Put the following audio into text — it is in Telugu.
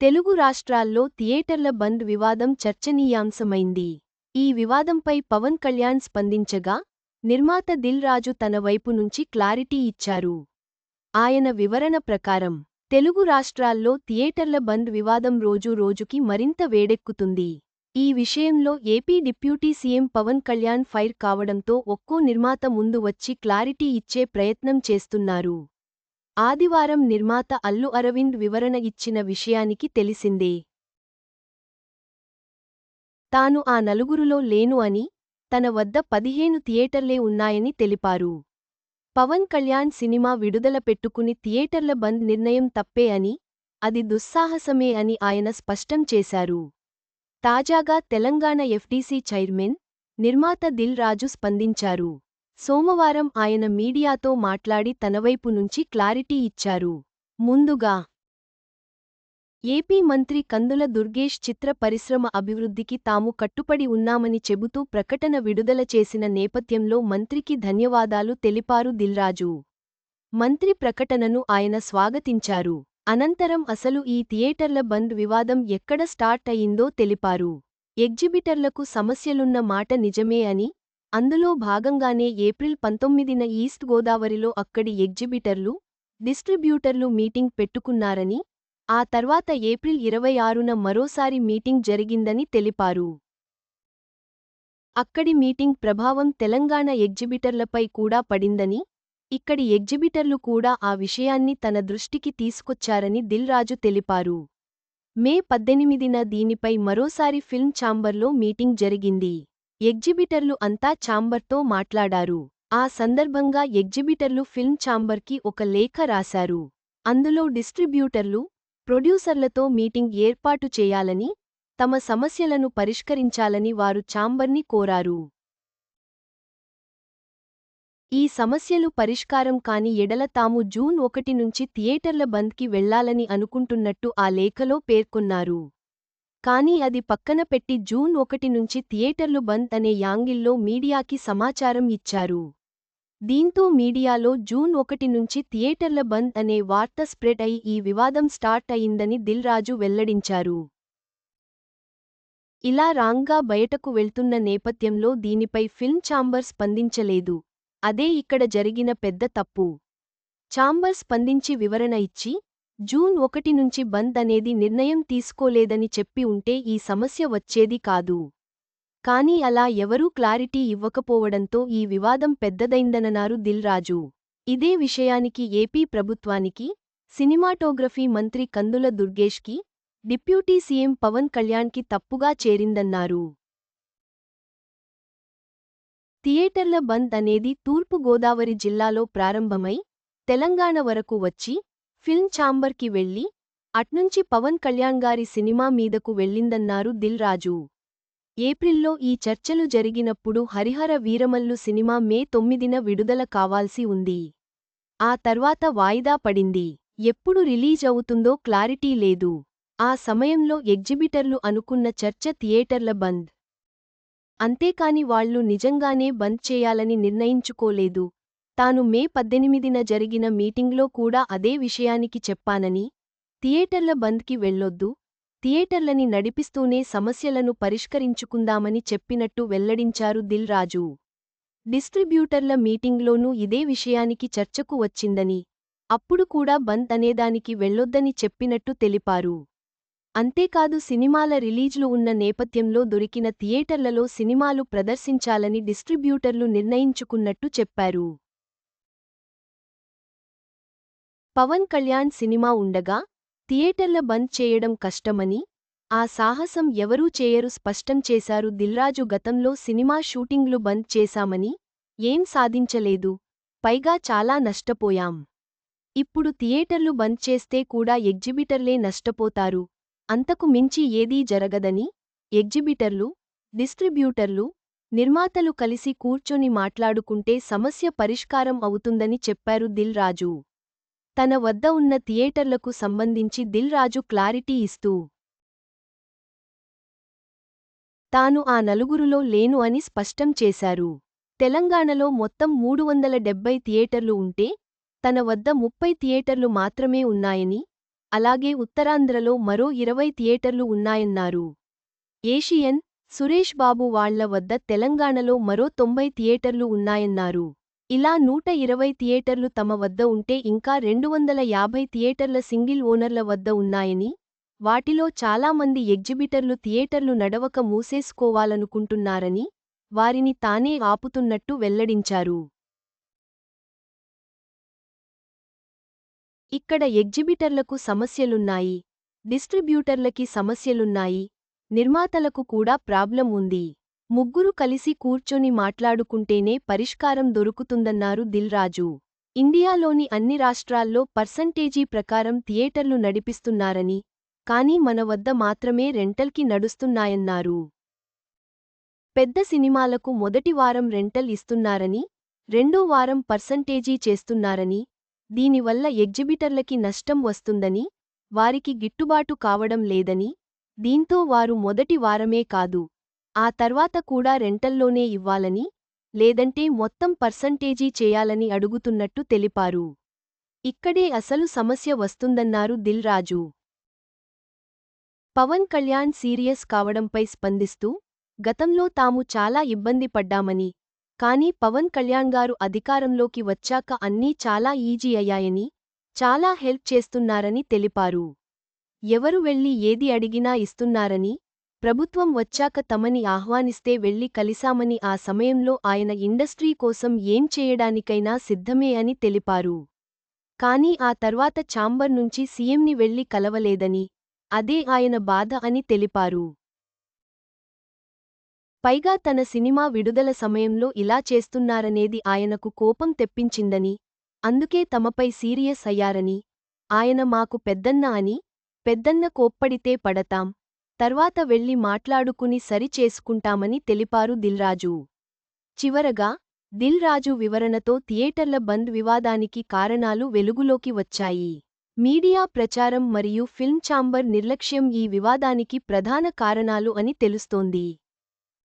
తెలుగు రాష్ట్రాల్లో థియేటర్ల బంద్ వివాదం చర్చనీయాంశమైంది. ఈ వివాదంపై పవన్ కళ్యాణ్ స్పందించగా నిర్మాత దిల్ రాజు తన వైపు నుంచి క్లారిటీ ఇచ్చారు. ఆయన వివరణ ప్రకారం తెలుగు రాష్ట్రాల్లో థియేటర్ల బంద్ వివాదం రోజు రోజుకి మరింత వేడెక్కుతుంది. ఈ విషయంలో AP deputy CM Pawan Kalyan fire కావడంతో ఒక్కో నిర్మాత ముందు వచ్చి క్లారిటీ ఇచ్చే ప్రయత్నం చేస్తున్నారు. ఆదివారం నిర్మాత అల్లు అరవింద్ వివరణ ఇచ్చిన విషయానికి తెలిసిందే. తాను ఆ నలుగురులో లేను అని తన వద్ద పదిహేను థియేటర్లే ఉన్నాయని తెలిపారు. పవన్ కళ్యాణ్ సినిమా విడుదల పెట్టుకుని థియేటర్ల బంద్ నిర్ణయం తప్పే అని అది దుస్సాహసమే అని ఆయన స్పష్టం చేశారు. తాజాగా తెలంగాణ ఎఫ్డీసీ చైర్మన్ నిర్మాత దిల్ రాజు స్పందించారు. సోమవారం ఆయన మీడియాతో మాట్లాడి తనవైపు నుంచి క్లారిటీ ఇచ్చారు. ముందుగా ఏపీ మంత్రి కందుల దుర్గేష్ చిత్ర పరిశ్రమ అభివృద్ధికి తాము కట్టుపడి ఉన్నామని చెబుతూ ప్రకటన విడుదల చేసిన నేపథ్యంలో మంత్రికి ధన్యవాదాలు తెలిపారు దిల్రాజు. మంత్రి ప్రకటనను ఆయన స్వాగతించారు. అనంతరం అసలు ఈ థియేటర్ల బంద్ వివాదం ఎక్కడ స్టార్ట్ అయిందో తెలిపారు. ఎగ్జిబిటర్లకు సమస్యలున్న మాట నిజమే అని అందులో భాగంగానే ఏప్రిల్ పంతొమ్మిదిన ఈస్ట్ గోదావరిలో అక్కడి ఎగ్జిబిటర్లు డిస్ట్రిబ్యూటర్లు మీటింగ్ పెట్టుకున్నారని ఆ తర్వాత ఏప్రిల్ ఇరవై ఆరున మరోసారి మీటింగ్ జరిగిందని తెలిపారు. అక్కడి మీటింగ్ ప్రభావం తెలంగాణ ఎగ్జిబిటర్లపై కూడా పడిందని ఇక్కడి ఎగ్జిబిటర్లు కూడా ఆ విషయాన్ని తన దృష్టికి తీసుకొచ్చారని దిల్ రాజు తెలిపారు. మే పద్దెనిమిదిన దీనిపై మరోసారి ఫిల్మ్ ఛాంబర్లో మీటింగ్ జరిగింది. ఎగ్జిబిటర్లు అంతా ఛాంబర్తో మాట్లాడారు. ఆ సందర్భంగా ఎగ్జిబిటర్లు ఫిల్మ్ ఛాంబర్కి ఒక లేఖ రాశారు. అందులో డిస్ట్రిబ్యూటర్లు ప్రొడ్యూసర్లతో మీటింగ్ ఏర్పాటు చేయాలని తమ సమస్యలను పరిష్కరించాలని వారు ఛాంబర్ని కోరారు. ఈ సమస్యలు పరిష్కారం కాని ఎడల తాము జూన్ ఒకటి నుంచి థియేటర్ల బంద్కి వెళ్ళాలని అనుకుంటున్నట్టు ఆ లేఖలో పేర్కొన్నారు. కానీ అది పక్కన పెట్టి జూన్ ఒకటి నుంచి థియేటర్లు బంద్ అనే యాంగిల్లో మీడియాకి సమాచారం ఇచ్చారు. దీంతో మీడియాలో జూన్ ఒకటి నుంచి థియేటర్ల బంద్ అనే వార్త స్ప్రెడ్ అయి ఈ వివాదం స్టార్ట్ అయిందని దిల్ రాజు వెల్లడించారు. ఇలా రాంగ్గా బయటకు వెళ్తున్న నేపథ్యంలో దీనిపై ఫిల్మ్ ఛాంబర్ స్పందించలేదు. అదే ఇక్కడ జరిగిన పెద్ద తప్పు. ఛాంబర్ స్పందించి వివరణ ఇచ్చి జూన్ ఒకటి నుంచి బంద్ అనేది నిర్ణయం తీసుకోలేదని చెప్పి ఉంటే ఈ సమస్య వచ్చేది కాదు. కానీ అలా ఎవరూ క్లారిటీ ఇవ్వకపోవడంతో ఈ వివాదం పెద్దదైందనన్నారు దిల్ రాజు. ఇదే విషయానికి ఏపీ ప్రభుత్వానికి సినిమాటోగ్రఫీ మంత్రి కందుల దుర్గేష్కి డిప్యూటీ సీఎం పవన్ కళ్యాణ్కి తప్పుగా చేరిందన్నారు. థియేటర్ల బంద్ అనేది తూర్పు గోదావరి జిల్లాలో ప్రారంభమై తెలంగాణ వరకు వచ్చి ఫిల్మ్ ఛాంబర్కి వెళ్ళి అట్నుంచి పవన్ కళ్యాణ్ గారి సినిమా మీదకు వెళ్ళిందన్నారు దిల్ రాజు. ఏప్రిల్లో ఈ చర్చలు జరిగినప్పుడు హరిహర వీరమల్లు సినిమా మే తొమ్మిదిన విడుదల కావాల్సి ఉంది. ఆ తర్వాత వాయిదా పడింది. ఎప్పుడు రిలీజ్ అవుతుందో క్లారిటీ లేదు. ఆ సమయంలో ఎగ్జిబిటర్లు అనుకున్న చర్చ థియేటర్ల బంద్. అంతేకాని వాళ్ళు నిజంగానే బంద్ చేయాలని నిర్ణయించుకోలేదు. తాను మే పద్దెనిమిదిన జరిగిన మీటింగ్లో కూడా అదే విషయానికి చెప్పానని థియేటర్ల బంద్కి వెళ్ళొద్దు థియేటర్లని నడిపిస్తూనే సమస్యలను పరిష్కరించుకుందామని చెప్పినట్టు వెల్లడించారు దిల్ రాజు. డిస్ట్రిబ్యూటర్ల మీటింగ్లోనూ ఇదే విషయానికి చర్చకు వచ్చిందని అప్పుడు కూడా బంద్ అనేదానికి వెళ్ళొద్దని చెప్పినట్టు తెలిపారు. అంతేకాదు సినిమాల రిలీజ్లు ఉన్న నేపథ్యంలో దొరికిన థియేటర్లలో సినిమాలు ప్రదర్శించాలని డిస్ట్రిబ్యూటర్లు నిర్ణయించుకున్నట్టు చెప్పారు. పవన్ కళ్యాణ్ సినిమా ఉండగా థియేటర్ల బంద్ చేయడం కష్టమని ఆ సాహసం ఎవరూ చేయరు స్పష్టం చేశారు దిల్రాజు గతంలో సినిమా షూటింగ్లు బంద్ చేశామని ఏం సాధించలేదు పైగా చాలా నష్టపోయాం. ఇప్పుడు థియేటర్లు బంద్ చేస్తే కూడా ఎగ్జిబిటర్లే నష్టపోతారు అంతకు మించి ఏదీ జరగదని ఎగ్జిబిటర్లు డిస్ట్రిబ్యూటర్లు నిర్మాతలు కలిసి కూర్చొని మాట్లాడుకుంటే సమస్య పరిష్కారం అవుతుందని చెప్పారు దిల్ రాజు తన వద్ద ఉన్న థియేటర్లకు సంబంధించి దిల్ రాజు క్లారిటీ ఇస్తూ తాను ఆ నలుగురులో లేను అని స్పష్టం చేశారు. తెలంగాణలో మొత్తం మూడు వందల డెబ్బై థియేటర్లు ఉంటే తన వద్ద ముప్పై థియేటర్లు మాత్రమే ఉన్నాయని అలాగే ఉత్తరాంధ్రలో మరో ఇరవై థియేటర్లు ఉన్నాయన్నారు. ఏషియన్ సురేష్ బాబు వాళ్ళ వద్ద తెలంగాణలో మరో తొంభై థియేటర్లు ఉన్నాయన్నారు. ఇలా నూట ఇరవై థియేటర్లు తమ వద్ద ఉంటే ఇంకా రెండు వందల యాభై థియేటర్ల సింగిల్ ఓనర్ల వద్ద ఉన్నాయని వాటిలో చాలామంది ఎగ్జిబిటర్లు థియేటర్లు నడవక మూసేసుకోవాలనుకుంటున్నారని వారిని తానే ఆపుతున్నట్టు వెల్లడించారు. ఇక్కడ ఎగ్జిబిటర్లకు సమస్యలున్నాయి డిస్ట్రిబ్యూటర్లకి సమస్యలున్నాయి నిర్మాతలకు కూడా ప్రాబ్లం ఉంది. ముగ్గురు కలిసి కూర్చొని మాట్లాడుకుంటేనే పరిష్కారం దొరుకుతుందన్నారు దిల్ రాజు. ఇండియాలోని అన్ని రాష్ట్రాల్లో పర్సంటేజీ ప్రకారం థియేటర్లు నడిపిస్తున్నారని కానీ మన వద్ద మాత్రమే రెంటల్కి నడుస్తున్నాయన్నారు. పెద్ద సినిమాలకు మొదటి వారం రెంటల్ ఇస్తున్నారని రెండో వారం పర్సంటేజీ చేస్తున్నారని దీనివల్ల ఎగ్జిబిటర్లకి నష్టం వస్తుందని వారికి గిట్టుబాటు కావడం లేదని దీంతో వారు మొదటి వారమే కాదు. ఆ తర్వాత కూడా రెంటల్లోనే ఇవ్వాలని లేదంటే మొత్తం పర్సంటేజీ చేయాలని అడుగుతున్నట్టు తెలిపారు. ఇక్కడే అసలు సమస్య వస్తుందన్నారు దిల్ రాజు. పవన్ కళ్యాణ్ సీరియస్ కావడంపై స్పందిస్తూ గతంలో తాము చాలా ఇబ్బంది పడ్డామని కానీ పవన్ కళ్యాణ్ గారు అధికారంలోకి వచ్చాక అన్నీ చాలా ఈజీ అయ్యాయని చాలా హెల్ప్ చేస్తున్నారని తెలిపారు. ఎవరు వెళ్ళి ఏది అడిగినా ఇస్తున్నారని ప్రభుత్వం వచ్చాక తమని ఆహ్వానిస్తే వెళ్ళి కలిశామని ఆ సమయంలో ఆయన ఇండస్ట్రీ కోసం ఏం చేయడానికైనా సిద్ధమే అని తెలిపారు. కానీ ఆ తర్వాత ఛాంబర్ నుంచి సీఎంని వెళ్ళి కలవలేదని అదే ఆయన బాధ అని తెలిపారు. పైగా తన సినిమా విడుదల సమయంలో ఇలా చేస్తున్నారనేది ఆయనకు కోపం తెప్పించిందని అందుకే తమపై సీరియస్ అయ్యారని ఆయన మాకు పెద్దన్న అని పెద్దన్న కోప్పడితే పడతాం తర్వాత వెళ్ళి మాట్లాడుకుని సరి చేసుకుంటామని తెలిపారు దిల్రాజు. చివరగా దిల్ రాజు వివరణతో థియేటర్ల బంద్ వివాదానికి కారణాలు వెలుగులోకి వచ్చాయి. మీడియా ప్రచారం మరియు ఫిల్మ్ ఛాంబర్ నిర్లక్ష్యం ఈ వివాదానికి ప్రధాన కారణాలు అని తెలుస్తోంది.